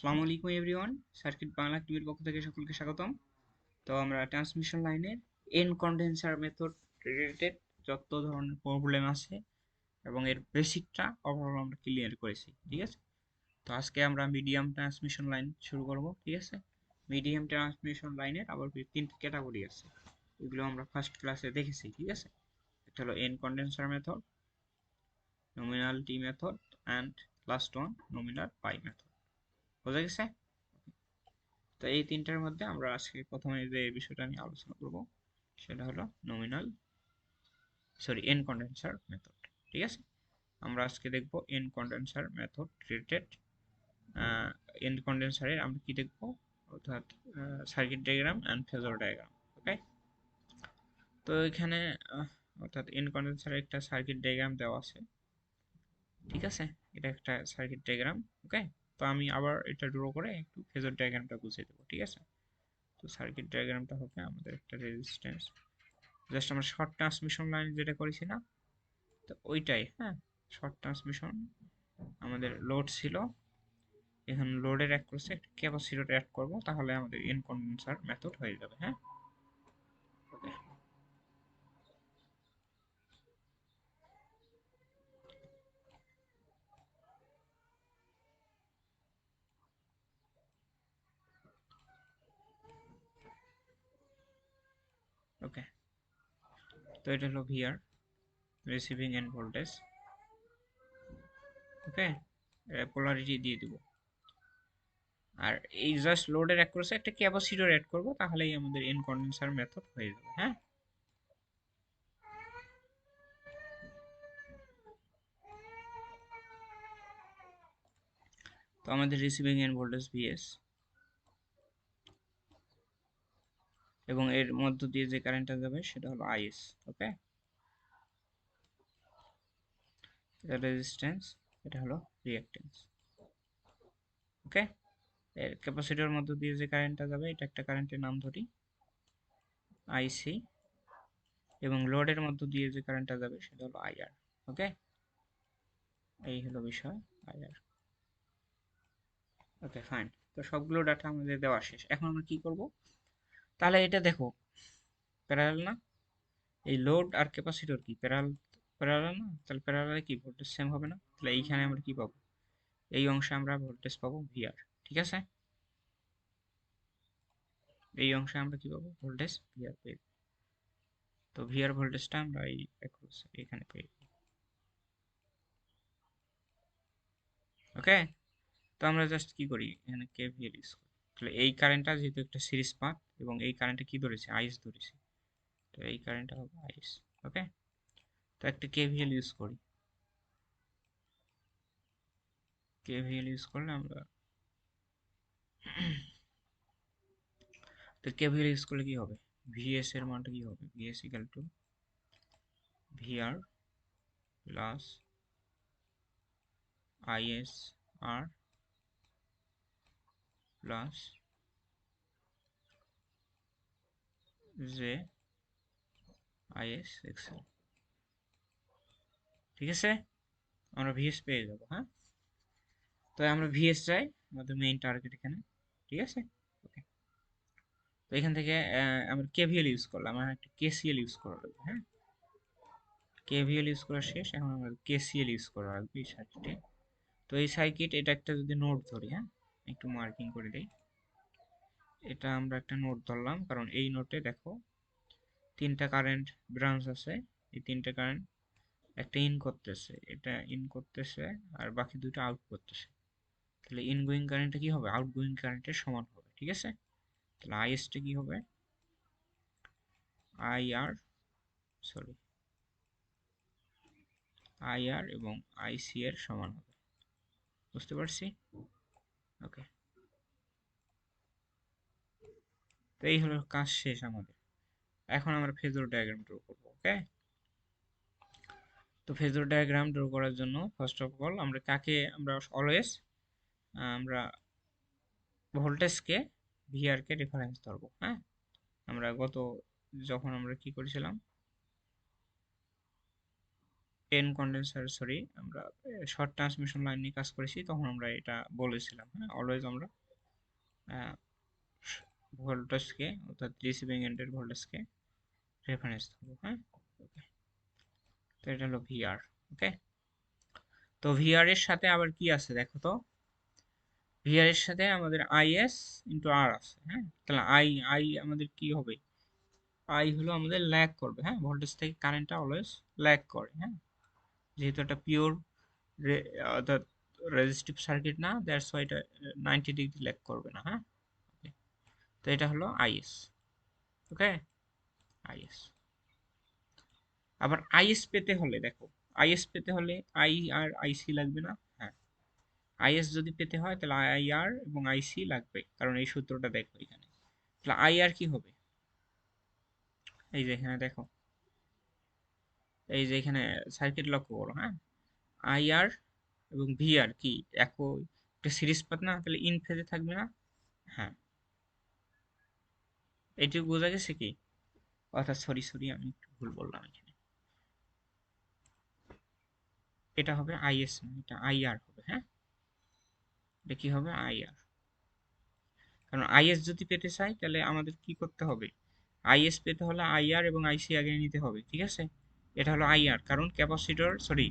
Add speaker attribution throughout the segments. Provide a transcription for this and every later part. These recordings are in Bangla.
Speaker 1: আসসালামু আলাইকুম এভরিওয়ান সার্কিট বাংলা টিভির পক্ষ থেকে সকলকে স্বাগতম। তো আমরা ট্রান্সমিশন লাইনের এন কন্ডেন্সার মেথড রিলেটেড যত ধরনের প্রবলেম আছে এবং এর বেসিকটা ওভারঅল আমরা ক্লিয়ার করেছি, ঠিক আছে? তো আজকে আমরা মিডিয়াম ট্রান্সমিশন লাইন শুরু করব, ঠিক আছে? মিডিয়াম ট্রান্সমিশন লাইনের আবার তিনটি ক্যাটাগরি আছে। এগুলো আমরা ফার্স্ট ক্লাসে দেখেছি, ঠিক আছে? এটা হলো N condenser method nominal T method and last one nominal pi method বোঝা গেছে? তো এই তিনটার মধ্যে আমরা আজকে প্রথমে যে বিষয়টা নিয়ে আলোচনা করব, সেটা হলো nominal sorry N condenser method ঠিক আছে? আমরা আজকে দেখব N condenser method related N কন্ডেন্সারের আমরা কি দেখব? অর্থাৎ circuit diagram and phasor diagram okay তো এখানে অর্থাৎ এন কন্ডেন্সারের একটা সার্কিট ডায়াগ্রাম দেওয়া আছে, ঠিক আছে? এটা একটা সার্কিট ডায়াগ্রাম ওকে তো আমি আবার এটা ড্র করে একটু ফেজর ডায়াগ্রামটা বুঝিয়ে দেবো, ঠিক আছে? তো সার্কিট ডায়াগ্রামটা হবে আমাদের একটা রেজিস্ট্যান্স জাস্ট আমরা শর্ট ট্রান্সমিশন লাইন যেটা করেছি না? তো ওইটাই হ্যাঁ? শর্ট ট্রান্সমিশন আমাদের লোড ছিল। এখানে লোডের অ্যাড করছে একটা ক্যাপাসিটর অ্যাড করব, তাহলে আমাদের ইনকন্ডেন্সার মেথড হয়ে যাবে হ্যাঁ? ওকে তো এটা হলো VR receiving end voltage okay polarity দিয়ে দিব। আর এই জাস্ট লোডের অ্যাড করেছে একটা ক্যাপাসিটর অ্যাড করব? তাহলেই আমাদের এন কন্ডেন্সার মেথড হয়ে যাবে হ্যাঁ? তো আমাদের রিসিভিং এন্ড ভোল্টেজ ভিএস এবং এর মধ্য দিয়ে যে কারেন্টটা যাবে সেটা হলো আইএস ওকে এটা রেজিস্ট্যান্স এটা হলো রিঅ্যাক্টেন্স ওকে এর ক্যাপাসিটর মধ্য দিয়ে যে কারেন্টটা যাবে, এটা একটা কারেন্টের নাম ধরি আইসি এবং লোডের মধ্য দিয়ে যে কারেন্টটা যাবে সেটা হলো আইআর ওকে এই হলো বিষয় আইআর ওকে ফাইন তো সবগুলো ডাটা আমাদের দেওয়া শেষ। এখন আমরা কি করব? তাহলে এটা দেখো প্যারাল না? এই লোড আর ক্যাপাসিটর কি? প্যারাল প্যারাল না? তাহলে প্যারালে কি? ভোল্টেজ সেম হবে না? তাহলে এইখানে আমরা কি পাবো? এই অংশে আমরা ভোল্টেজ পাবো ভিআর ঠিক আছে? এই অংশে আমরা কি পাবো? ভোল্টেজ ভিআর পেয়ে তো ভিআর ভোল্টেজটা আমরা এই এখানে পেয়ে ওকে তো আমরা জাস্ট কি করি? এখানে কে কেভিএল ইউজ করি। তাহলে এই কারেন্টটা যেহেতু একটা সিরিজ পাথ এবং এই কারেন্টে কি ধরেছে? আইস ধরেছে। তো এই কারেন্টটা হবে আইস ওকে তো একটা কেভিএল ইউজ করি। কেভিএল ইউজ করলে আমরা তো কেভিএল ইউজ করলে কি হবে? ভিএস এর মানটা কি হবে? VS equal to VR plus IS R plus J IS XL ঠিক আছে? আমরা ভিএস পেয়ে যাব হ্যাঁ? তো আমরা ভিএস চাই, আমাদের মেইন টার্গেট এখানে। ঠিক আছে? ওকে তো এখান থেকে আমরা কেভিএল ইউজ করলাম, আমার একটা কেসিএল ইউজ করা লাগবে হ্যাঁ? কেভিএল ইউজ করা শেষ, এখন আমরা কেসিএল ইউজ করা লাগবে এই সার্কিটে তো এই সার্কিট এটা একটা যদি নোট ধরি হ্যাঁ? একটু মার্কিং করে দেই। এটা আমরা একটা নোট ধরলাম, কারণ এই নোটে দেখো তিনটা কারেন্ট ব্রাঞ্চ আছে, এই তিনটা কারেন্ট একটা ইন করতেছে, এটা ইন করতেছে আর বাকি দুটো আউট করতেছে। তাহলে ইনগোয়িং কারেন্টটা কি হবে? আউটগোয়িং কারেন্টের সমান হবে, ঠিক আছে? তাহলে আইএসটা কি হবে? আইআর সরি আইআর এবং আইসি এর সমান হবে। বুঝতে পারছি? ওকে তো এই হলো কাজ শেষ আমাদের। এখন আমরা ফেজর ডায়াগ্রাম ড্র করব ওকে তো ফেজর ডায়াগ্রাম ড্র করার জন্য ফার্স্ট অফ অল আমরা কাকে, আমরা অলওয়েজ আমরা ভোল্টেজকে ভিআরকে রেফারেন্স ধরবো হ্যাঁ? আমরা গত, যখন আমরা কি করেছিলাম? এন কন্ডেন্সার সরি আমরা শর্ট ট্রান্সমিশন লাইন নিয়ে কাজ করেছি, তখন আমরা এটা বলেছিলাম হ্যাঁ? অলওয়েজ আমরা ভোল্টেজকে, অর্থাৎ রিসিভিং এন্ডের ভোল্টেজকে রেফারেন্স দেবো হ্যাঁ? ওকে তো এটা হলো ভিআর ওকে তো ভিআর এর সাথে আবার কি আছে দেখো তো? ভিআর এর সাথে আমাদের আইএস ইন্টু আর আছে হ্যাঁ? তাহলে আই আই আমাদের কি হবে? আই হলো আমাদের ল্যাগ করবে হ্যাঁ? ভোল্টেজ থেকে কারেন্টটা অলওয়েজ ল্যাগ করে হ্যাঁ? যেহেতু এটা পিওর অর্থাৎ রেজিস্টিভ সার্কিট না দ্যাটস ওয়াই এটা নাইনটি ডিগ্রি ল্যাগ করবে না হ্যাঁ? তো এটা হলো আইএস, ওকে? আইএস। আবার আইএস পেতে হলে, দেখো, আইএস পেতে হলে আই আর আইসি লাগবে না? হ্যাঁ। আইএস যদি পেতে হয়, তাহলে আই আর এবং আইসি লাগবে, কারণ এই সূত্রটা দেখো এখানে। তাহলে আই আর কি হবে? এই যে এখানে দেখো, এই যে এখানে সার্কিট লক্ষ্য করো হ্যাঁ? আই আর এবং ভি আর কি, একই, একটা সিরিজ পাত না? তাহলে ইন ফেজে থাকবে না? হ্যাঁ। এইটুকু বোঝা গেছে কি? অর্থাৎ সরি সরি আমি একটু ভুল বললাম এখানে। এটা হবে আইএস এটা আইআর হবে হ্যাঁ? এটা কি হবে? আইআর। কারণ আইএস যদি পেতে চাই, তাহলে আমাদের কি করতে হবে? আইএস পেতে হলে আইআর এবং আইসি আগে নিতে হবে, ঠিক আছে? এটা হলো আইআর। কারণ ক্যাপাসিটর সরি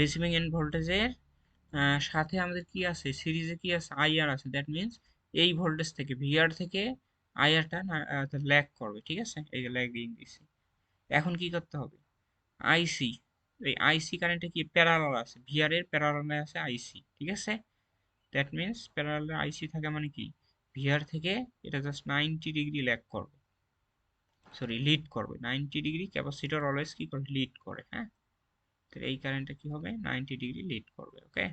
Speaker 1: রিসিভিং এন্ড ভোল্টেজের সাথে আমাদের কি আছে? সিরিজে কি আছে? আইআর আছে। দ্যাট মিনস এই ভোল্টেজ থেকে ভিআর থেকে আইআরটা ল্যাগ করবে, ঠিক আছে? এই যে ল্যাগিং দিছি। এখন কি করতে হবে? আইসি এই আইসি কারেন্টে কি প্যারালাল আছে? ভিআর এর প্যারালালে আছে আইসি ঠিক আছে? দ্যাট মিনস প্যারালালে আইসি থাকে মানে কি? ভিআর থেকে এটা জাস্ট নাইনটি ডিগ্রি ল্যাগ করবে। সরি লিড করবে। নাইনটি ডিগ্রি ক্যাপাসিটর অলওয়েজ কি করে? লিড করে হ্যাঁ? তো এই কারেন্টটা কি হবে? নাইনটি ডিগ্রি লিড করবে ওকে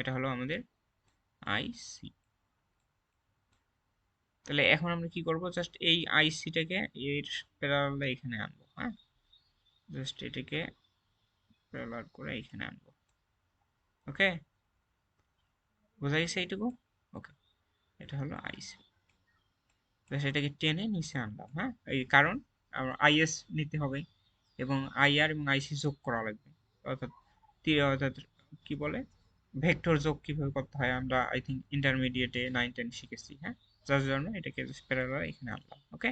Speaker 1: এটা হলো আমাদের আইসি তাহলে এখন আমরা কি করব? জাস্ট এই আইসিটাকে এর প্যারালালে এখানে আনব হ্যাঁ? জাস্ট এটাকে প্যারালাল করে এখানে আনব ওকে বোঝা গেছে এইটুকু? ওকে এটা হলো আইসি জাস্ট এটাকে টেনে নিচে আনলাম হ্যাঁ? এই কারণ আমার আইএস নিতে হবে এবং আইআর এবং আইসি যোগ করা লাগবে। অর্থাৎ অর্থাৎ কি বলে? ভেক্টর যোগ কীভাবে করতে হয়? আমরা আই থিঙ্ক ইন্টারমিডিয়েটে নাইন টেন শিখেছি হ্যাঁ? যার জন্য এটাকে প্যারালাল এখানে আনলাম ওকে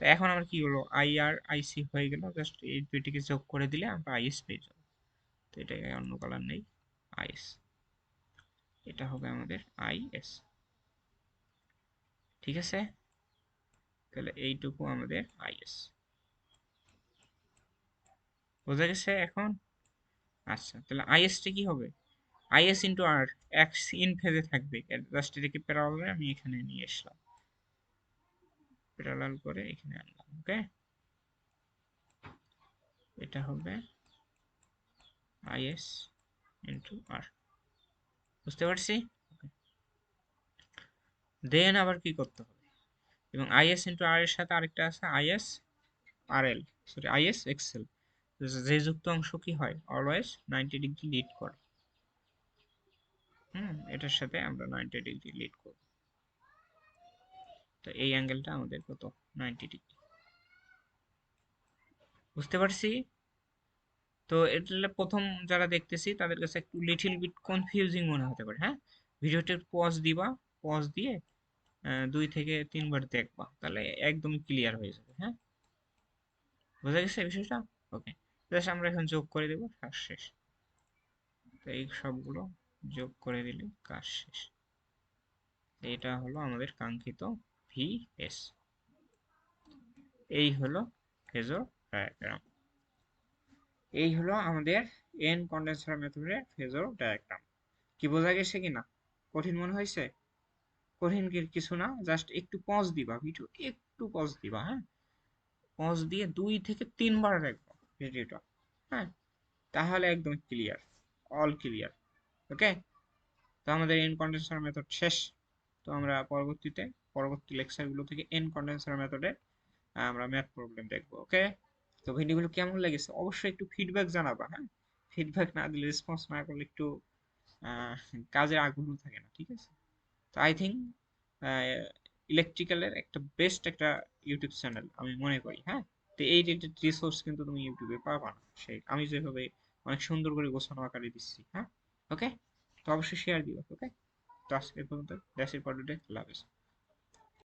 Speaker 1: তো এখন আমার কি হলো? আইআর আইসি হয়ে গেল জাস্ট এই দুইটিকে যোগ করে দিলে আমরা আইএস পেয়ে যাব। তো এটাকে অন্য কালার নেই আইএস এটা হবে আমাদের আইএস ঠিক আছে? তাহলে এইটুকু আমাদের আইএস বোঝা গেছে এখন? আচ্ছা তাহলে আইএসটা কি হবে? IS into R X in ফেজে থাকবে। জাস্ট এটাকে প্যারালালে আমি এখানে নিয়ে আসলাম। প্যারালাল করে এখানে আনলাম ওকে এটা হবে আইএস ইন্টু আর। বুঝতে পারছি? দেন আবার কি করতে হবে? এবং আইএস ইন্টু আর এর সাথে আরেকটা আছে, IS R L sorry IS XL যে যুক্ত অংশ কি হয়? অলওয়েজ নাইনটি ডিগ্রি লিড করে। হুম, এটার সাথে আমরা নাইনটি ডিগ্রি লিড করব। তো এই অ্যাঙ্গেলটা আমাদের কত? নাইনটি ডিগ্রি বুঝতে পারছি? তো এটা প্রথম যারা দেখতেছি, তাদের কাছে একটু লিটিল বিট কনফিউজিং মনে হতে পারে হ্যাঁ? ভিডিওটা পজ দিবা পজ দিয়ে দুই থেকে তিনবার দেখবা, তাহলে একদম ক্লিয়ার হয়ে যাবে হ্যাঁ? বোঝা গেছে বিষয়টা? ওকে জাস্ট আমরা এখন যোগ করে দেবো শেষ। তো এই সবগুলো যোগ করে দিলে কাজ শেষ। এটা হলো আমাদের কাঙ্ক্ষিত ভি এস এই হলো ফেজর ডায়াগ্রাম। এই হলো আমাদের এন কন্ডেন্সার মেথডের ফেজর ডায়াগ্রাম। কি বোঝা গেছে কিনা কঠিন মনে হয়েছে? কঠিন কিছু না জাস্ট একটু পজ দিবা, ভিডিও একটু পজ দিবা হ্যাঁ? পজ দিয়ে দুই থেকে তিনবার দেখব ভিডিওটা হ্যাঁ? তাহলে একদম ক্লিয়ার অল ক্লিয়ার ওকে তো আমাদের এন কন্ডেন্সার মেথড শেষ। তো আমরা পরবর্তীতে, পরবর্তী লেকচারগুলো থেকে এন কন্ডেন্সার মেথডে আমরা ম্যাথ প্রবলেম দেখব ওকে তো ভিডিওগুলো কেমন লেগেছে? অবশ্যই একটু ফিডব্যাক জানাবা হ্যাঁ? ফিডব্যাক না দিলে রেসপন্স না করলে একটু কাজের আগ্রহ থাকে না, ঠিক আছে? তো আই থিঙ্ক ইলেকট্রিক্যালের একটা বেস্ট একটা ইউটিউব চ্যানেল আমি মনে করি হ্যাঁ? তো এই রিলেটেড রিসোর্স কিন্তু তুমি ইউটিউবে পাবা না, সেই, আমি যেভাবে অনেক সুন্দর করে গোছানো আকারে দিচ্ছি হ্যাঁ? ওকে তো অবশ্যই শেয়ার দিও ওকে তো আজকে পর্যন্ত that's it for today Allah হাফেজ।